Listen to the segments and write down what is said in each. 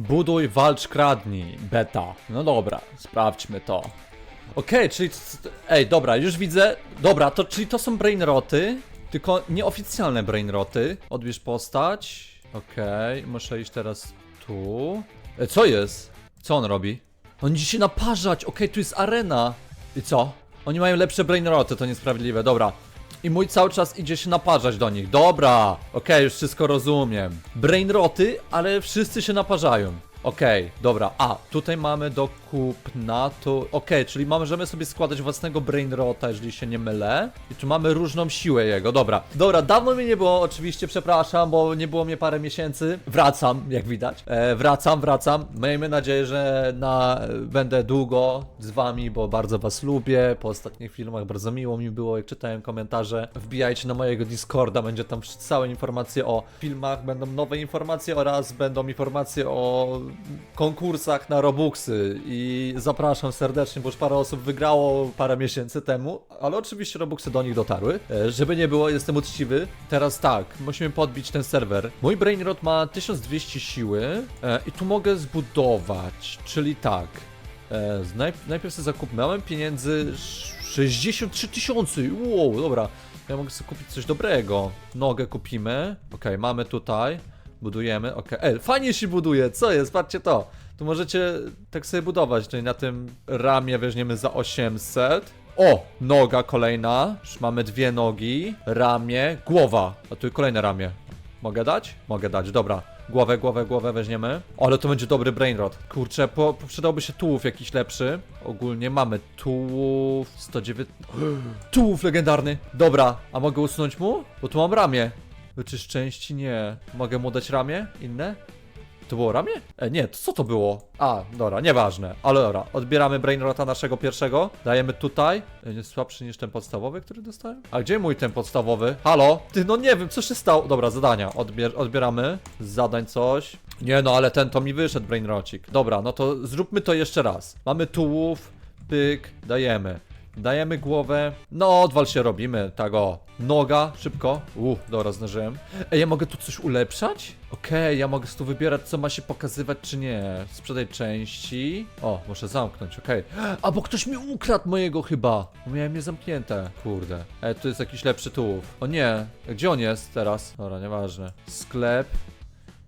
Buduj, walcz, kradnij. Beta. No dobra, sprawdźmy to. Okej, czyli... c- c- Ej, dobra, już widzę... Dobra, to czyli to są brainroty, tylko nieoficjalne brainroty. Odbierz postać. Okej, muszę iść teraz tu. E, co jest? Co on robi? On idzie się naparzać. Okej, tu jest arena. I co? Oni mają lepsze brainroty, to niesprawiedliwe. Dobra. I mój cały czas idzie się naparzać do nich. Dobra. Okej, już wszystko rozumiem. Brainroty, ale wszyscy się naparzają. Okej, dobra. A, tutaj mamy do kupna, to... Okej, czyli możemy sobie składać własnego brainrota, jeżeli się nie mylę. I tu mamy różną siłę jego, dobra. Dobra, dawno mnie nie było, oczywiście, przepraszam, bo nie było mnie parę miesięcy. Wracam, jak widać. E, wracam, wracam. Miejmy nadzieję, że na, będę długo z wami, bo bardzo was lubię. Po ostatnich filmach bardzo miło mi było, jak czytałem komentarze. Wbijajcie na mojego Discorda, będzie tam całe informacje o filmach, będą nowe informacje oraz będą informacje o konkursach na Robuxy i zapraszam serdecznie, bo już parę osób wygrało parę miesięcy temu, ale oczywiście Robuxy do nich dotarły. E, Żeby nie było, jestem uczciwy. Teraz tak, musimy podbić ten serwer. Mój Brainrot ma 1200 siły e, i tu mogę zbudować, czyli tak. E, najpierw sobie zakupmy. Mamy pieniędzy sz- 63 tysiące. Wow, dobra. Ja mogę sobie kupić coś dobrego. Nogę kupimy. Okej, mamy tutaj. Budujemy. Okej. Ej, fajnie się buduje. Co jest? Patrzcie to. Tu możecie tak sobie budować. Czyli na tym ramię weźmiemy za 800. O! Noga kolejna. Już mamy dwie nogi. Ramię. Głowa. A tu kolejne ramię. Mogę dać? Mogę dać, dobra. Głowę, głowę, głowę weźmiemy. O, ale to będzie dobry brainrot. Kurczę, po, po, przydałby się tułów jakiś lepszy. Ogólnie mamy tułów 109... Tułów legendarny. Dobra, a mogę usunąć mu? Bo tu mam ramię. Wyczysz części? Nie. Mogę mu dać ramię? Inne? To było ramię? E, nie, to co to było? A, dobra, nieważne. Ale dobra, odbieramy Brainrota naszego pierwszego. Dajemy tutaj. E, Jest słabszy niż ten podstawowy, który dostałem? A gdzie mój ten podstawowy? Halo? Ty, no nie wiem, co się stało. Dobra, zadania. Odbier odbieramy. Zadań coś. Nie no, ale ten to mi wyszedł Brainrocik. Dobra, no to zróbmy to jeszcze raz. Mamy tułów. Pyk, dajemy. Dajemy głowę. No, odwal się robimy, tak o. Noga, szybko. Uff, dobra, zdążyłem. Ej, ja mogę tu coś ulepszać? Okej, ja mogę tu wybierać, co ma się pokazywać, czy nie. Sprzedaj części. O, muszę zamknąć, okej. A, bo ktoś mi ukradł mojego chyba. Miałem je zamknięte. Kurde. Ej, tu jest jakiś lepszy tułów. O nie, gdzie on jest teraz? Dobra, nieważne. Sklep.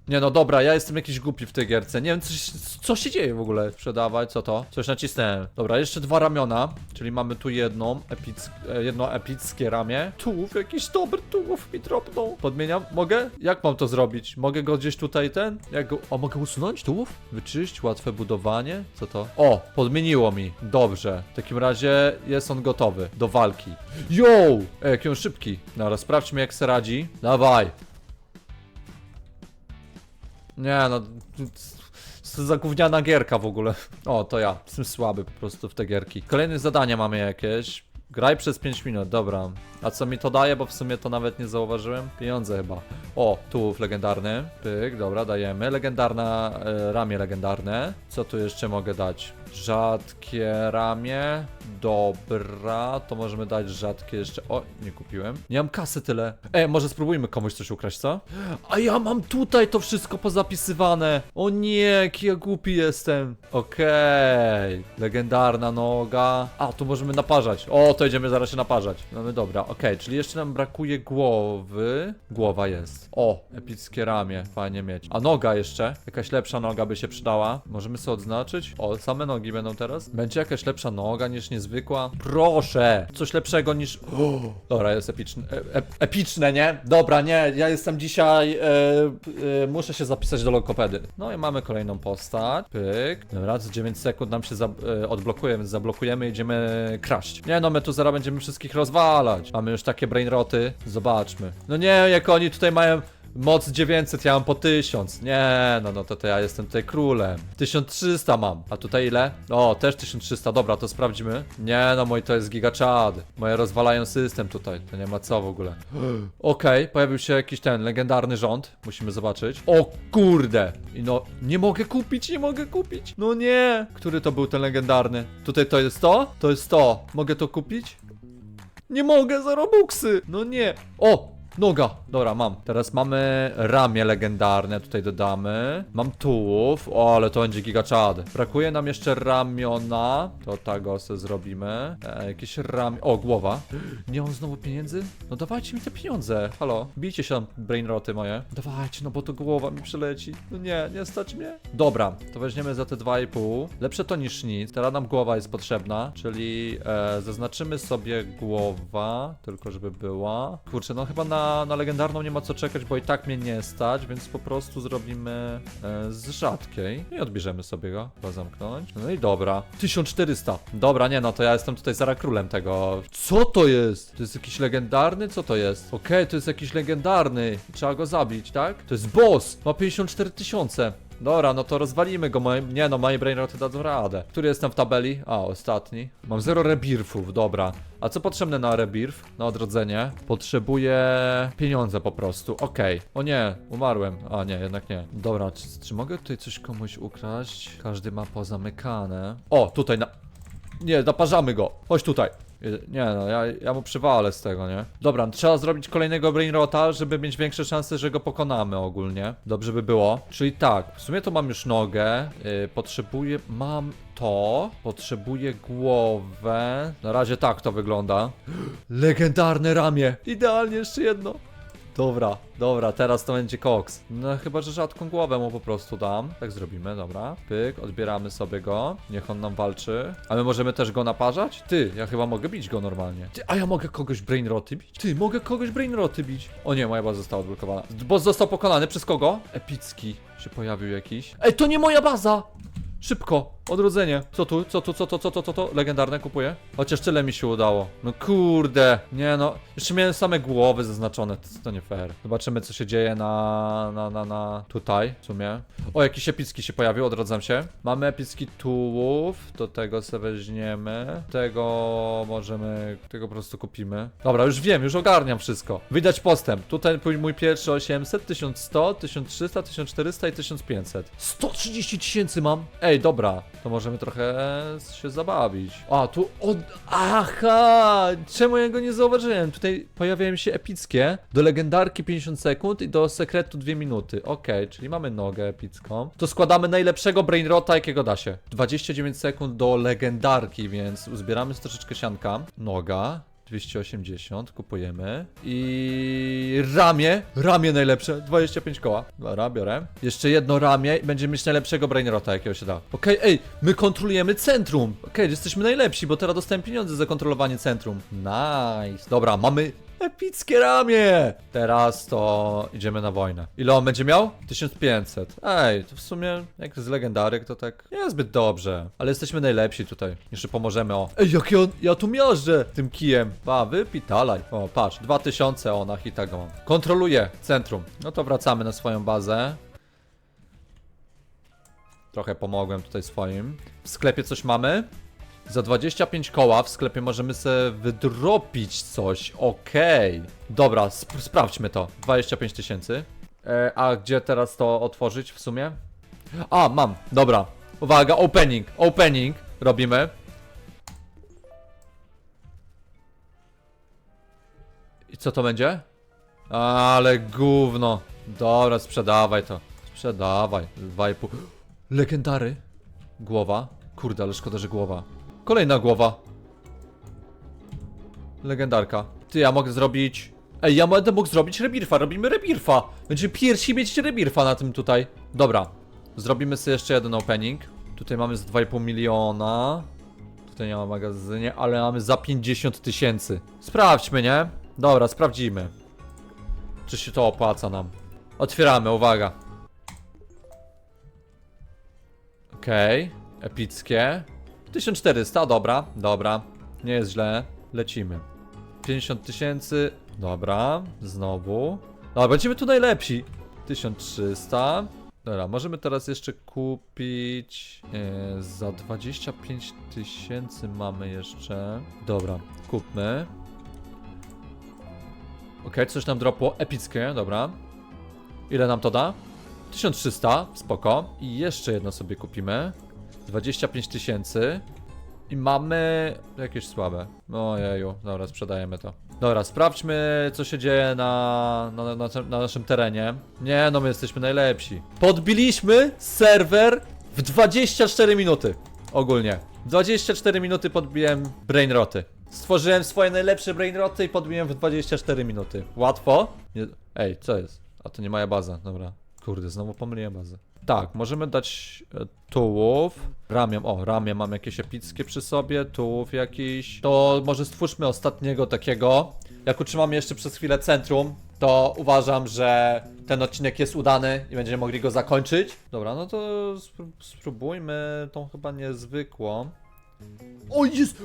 Nie no dobra, ja jestem jakiś głupi w tej gierce. Nie wiem, coś, co się dzieje w ogóle. Sprzedawać, co to? Coś nacisnąłem. Dobra, jeszcze dwa ramiona, czyli mamy tu jedną, epick, e, jedno epickie ramię. Tułów, jakiś dobry tułów mi dropnął. Podmieniam? Mogę? Jak mam to zrobić? Mogę go gdzieś tutaj ten? Jak go... O, mogę usunąć tułów? Wyczyść, łatwe budowanie. Co to? O, podmieniło mi. Dobrze. W takim razie jest on gotowy do walki. Yo! Ej, jaki on szybki. Dobra, sprawdźmy jak se radzi. Dawaj. Nie no, to gierka w ogóle. O, to ja. Jestem słaby po prostu w te gierki. Kolejne zadania mamy jakieś. Graj przez 5 minut, dobra. A co mi to daje, bo w sumie to nawet nie zauważyłem? Pieniądze chyba. O, tułów legendarny. Pyk, dobra, dajemy. Legendarna, e, ramię legendarne. Co tu jeszcze mogę dać? Rzadkie ramię. Dobra, to możemy dać rzadkie jeszcze. O, nie kupiłem. Nie mam kasy tyle. Ej, może spróbujmy komuś coś ukraść, co? A ja mam tutaj to wszystko pozapisywane. O nie, jaki ja głupi jestem. Okej. Legendarna noga. A, tu możemy naparzać. O, to idziemy zaraz się naparzać. Mamy dobra, okej, czyli jeszcze nam brakuje głowy. Głowa jest. O, epickie ramię. Fajnie mieć. A noga jeszcze? Jakaś lepsza noga by się przydała. Możemy sobie odznaczyć. O, same nogi będą teraz. Będzie jakaś lepsza noga niż niezwykła? Proszę! Coś lepszego niż... O, dobra, jest epicne. E, e, epicne, nie? Dobra, nie, ja jestem dzisiaj... E, e, muszę się zapisać do lokopedy. No i mamy kolejną postać. Pyk. Dobra, za 9 sekund nam się za, e, odblokuje, więc zablokujemy i idziemy kraść. Nie no, my tu zaraz będziemy wszystkich rozwalać. Mamy już takie brainroty. Zobaczmy. No nie, jak oni tutaj mają... Moc 900, ja mam po 1000. Nie, no, no to, to ja jestem tutaj królem. 1300 mam. A tutaj ile? O, też 1300. Dobra, to sprawdzimy. Nie, no mój to jest gigaczad. Moje rozwalają system tutaj. To nie ma co w ogóle. Okej, pojawił się jakiś ten legendarny rząd. Musimy zobaczyć. O kurde! I no, nie mogę kupić, nie mogę kupić. No nie! Który to był ten legendarny? Tutaj to jest to? To jest to. Mogę to kupić? Nie mogę za robuxy! No nie! O! Noga! Dobra, mam. Teraz mamy ramię legendarne, tutaj dodamy. Mam tułów. O, ale to będzie gigaczad. Brakuje nam jeszcze ramiona. To tego sobie zrobimy. E, jakieś ramię... O, głowa. Nie mam znowu pieniędzy? No dawajcie mi te pieniądze. Halo, bijcie się tam, brainroty moje. Dawajcie, no bo to głowa mi przyleci. No nie, nie stać mnie. Dobra, to weźmiemy za te 2,5. Lepsze to niż nic. Teraz nam głowa jest potrzebna, czyli e, zaznaczymy sobie głowa, tylko żeby była. Kurczę, no chyba na, na legendarną nie ma co czekać, bo i tak mnie nie stać, więc po prostu zrobimy e, z rzadkiej i odbierzemy sobie go. Chyba zamknąć. No i dobra. 1400. Dobra, nie no, to ja jestem tutaj zaraz królem tego. Co to jest? To jest jakiś legendarny? Co to jest? Okej, to jest jakiś legendarny. Trzeba go zabić, tak? To jest boss. Ma 54 tysiące. Dobra, no to rozwalimy go. Nie no, moje brainroty dadzą radę. Który jestem w tabeli? A, ostatni. Mam zero rebirfów, dobra. A co potrzebne na rebirf? Na odrodzenie? Potrzebuję pieniądze po prostu. Okej. O nie, umarłem. A nie, jednak nie. Dobra, czy, czy mogę tutaj coś komuś ukraść? Każdy ma pozamykane. O, tutaj na... Nie, naparzamy go. Chodź tutaj. Nie no, ja, ja mu przywalę z tego, nie? Dobra, trzeba zrobić kolejnego brainrota, żeby mieć większe szanse, że go pokonamy ogólnie. Dobrze by było. Czyli tak, w sumie to mam już nogę. Yy, potrzebuję... Mam to. Potrzebuję głowę. Na razie tak to wygląda. Legendarne ramię. Idealnie jeszcze jedno. Dobra, dobra, teraz to będzie koks. No chyba, że rzadką głowę mu po prostu dam. Tak zrobimy, dobra. Pyk, odbieramy sobie go. Niech on nam walczy. A my możemy też go naparzać? Ty, ja chyba mogę bić go normalnie. Ty, a ja mogę kogoś brainroty bić? Ty, mogę kogoś brainroty bić. O nie, moja baza została odblokowana. Boss został pokonany przez kogo? Epicki się pojawił jakiś. Ej, to nie moja baza! Szybko, odrodzenie. Co tu, co tu, co to, co to, co to? Legendarne kupuję? Chociaż tyle mi się udało. No kurde, nie no. Jeszcze miałem same głowy zaznaczone, to, to nie fair. Zobaczymy co się dzieje na, na, na, na tutaj, w sumie. O, jakiś epicki się pojawił, odrodzam się. Mamy epicki tułów, do tego sobie weźmiemy. Tego możemy, tego po prostu kupimy. Dobra, już wiem, już ogarniam wszystko. Widać postęp. Tutaj mój pierwszy 800, 1100, 1300, 1400 i 1500. 130 tysięcy mam! Ej, dobra, to możemy trochę się zabawić. A, tu od... Aha! Czemu ja go nie zauważyłem? Tutaj pojawiają się epickie. Do legendarki 50 sekund i do sekretu 2 minuty. Okej, czyli mamy nogę epicką. To składamy najlepszego brainrota, jakiego da się. 29 sekund do legendarki, więc uzbieramy troszeczkę sianka. Noga. 280, kupujemy. I ramię. Ramię najlepsze. 25 koła. Dobra, biorę. Jeszcze jedno ramię i będziemy mieć najlepszego brainrota, jakiego się da. Okej, ej, my kontrolujemy centrum. Okej, jesteśmy najlepsi, bo teraz dostałem pieniądze za kontrolowanie centrum. Nice. Dobra, mamy epickie ramię. Teraz to idziemy na wojnę. Ile on będzie miał? 1500. Ej, to w sumie jak z legendaryk to tak nie zbyt dobrze. Ale jesteśmy najlepsi tutaj. Jeszcze pomożemy, o. Ej, jak ja, ja tu miażdżę tym kijem. Pa, wypitalaj. O, patrz, 2000 o, na hita go. Kontroluję centrum. No to wracamy na swoją bazę. Trochę pomogłem tutaj swoim. W sklepie coś mamy? Za 25 koła w sklepie możemy sobie wydropić coś. Okej. Dobra, sp sprawdźmy to. 25 tysięcy. E, a gdzie teraz to otworzyć w sumie? A, mam. Dobra. Uwaga, opening. Opening. Robimy. I co to będzie? Ale gówno. Dobra, sprzedawaj to. Sprzedawaj. 2,5. Legendary. Głowa. Kurde, ale szkoda, że głowa. Kolejna głowa. Legendarka. Ty, ja mogę zrobić... Ej, ja będę mógł zrobić rebirfa. Robimy rebirfa. Będziemy pierwsi mieć rebirfa na tym tutaj. Dobra. Zrobimy sobie jeszcze jeden opening. Tutaj mamy z 2,5 miliona. Tutaj nie ma magazynie, ale mamy za 50 tysięcy. Sprawdźmy, nie? Dobra, sprawdzimy. Czy się to opłaca nam. Otwieramy, uwaga. Okej, epickie. 1400, dobra, dobra. Nie jest źle. Lecimy. 50 tysięcy, dobra, znowu. Dobra, będziemy tu najlepsi. 1300. Dobra, możemy teraz jeszcze kupić e, za 25 tysięcy mamy jeszcze. Dobra, kupmy. Okej, coś nam dropło epickie, dobra. Ile nam to da? 1300, spoko. I jeszcze jedno sobie kupimy. 25 tysięcy. I mamy jakieś słabe. Ojeju, dobra, sprzedajemy to. Dobra, sprawdźmy, co się dzieje na, na, na, na naszym terenie. Nie, no my jesteśmy najlepsi. Podbiliśmy serwer w 24 minuty. Ogólnie. 24 minuty podbiłem brainroty. Stworzyłem swoje najlepsze brainroty i podbiłem w 24 minuty. Łatwo? Nie... Ej, co jest? A to nie moja baza, dobra. Kurde, znowu pomyliłem bazę. Tak, możemy dać e, tułów. Ramię, o, ramię mam jakieś epickie przy sobie, tułów jakiś. To może stwórzmy ostatniego takiego. Jak utrzymamy jeszcze przez chwilę centrum, to uważam, że ten odcinek jest udany i będziemy mogli go zakończyć. Dobra, no to spró- spróbujmy tą chyba niezwykłą. O, jest!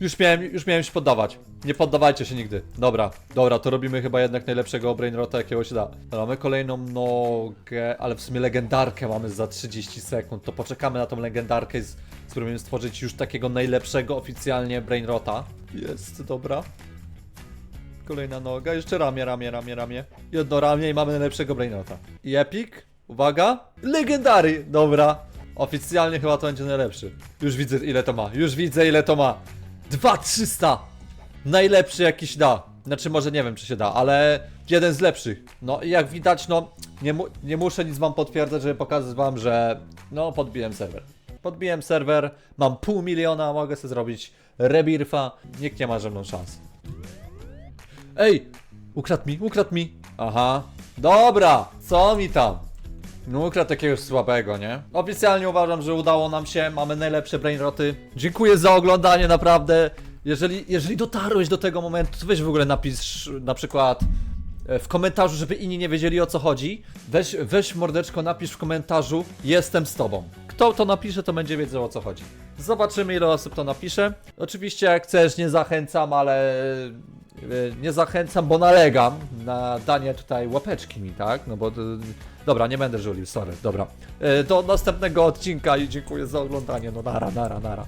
Już miałem, już miałem się poddawać. Nie poddawajcie się nigdy. Dobra, dobra, to robimy chyba jednak najlepszego brainrota, jakiego się da. Mamy kolejną nogę, ale w sumie legendarkę mamy za 30 sekund. To poczekamy na tą legendarkę i spróbujemy stworzyć już takiego najlepszego oficjalnie brainrota. Jest, dobra. Kolejna noga, jeszcze ramię, ramię, ramię, ramię. Jedno ramię i mamy najlepszego brainrota. I epic, uwaga, legendary, dobra. Oficjalnie chyba to będzie najlepszy. Już widzę ile to ma, już widzę ile to ma. 2300! Najlepszy jakiś da. Znaczy może nie wiem czy się da, ale jeden z lepszych. No i jak widać, no nie, mu nie muszę nic wam potwierdzać, żeby pokazać wam, że no podbiłem serwer. Podbiłem serwer, mam pół miliona, mogę sobie zrobić rebirfa, nikt nie ma ze mną szans. Ej! Ukradł mi, ukradł mi! Aha. Dobra, co mi tam? No jakiegoś słabego, nie? Oficjalnie uważam, że udało nam się, mamy najlepsze brainroty. Dziękuję za oglądanie, naprawdę. Jeżeli, jeżeli dotarłeś do tego momentu, to weź w ogóle napisz na przykład e, w komentarzu, żeby inni nie wiedzieli o co chodzi. Weź, weź mordeczko, napisz w komentarzu, jestem z tobą. Kto to napisze, to będzie wiedział o co chodzi. Zobaczymy ile osób to napisze. Oczywiście jak chcesz, nie zachęcam, ale nie zachęcam, bo nalegam na danie tutaj łapeczki mi, tak? No bo... e, Dobra, nie będę żulił, sorry, dobra. E, Do następnego odcinka i dziękuję za oglądanie, no nara, nara, nara.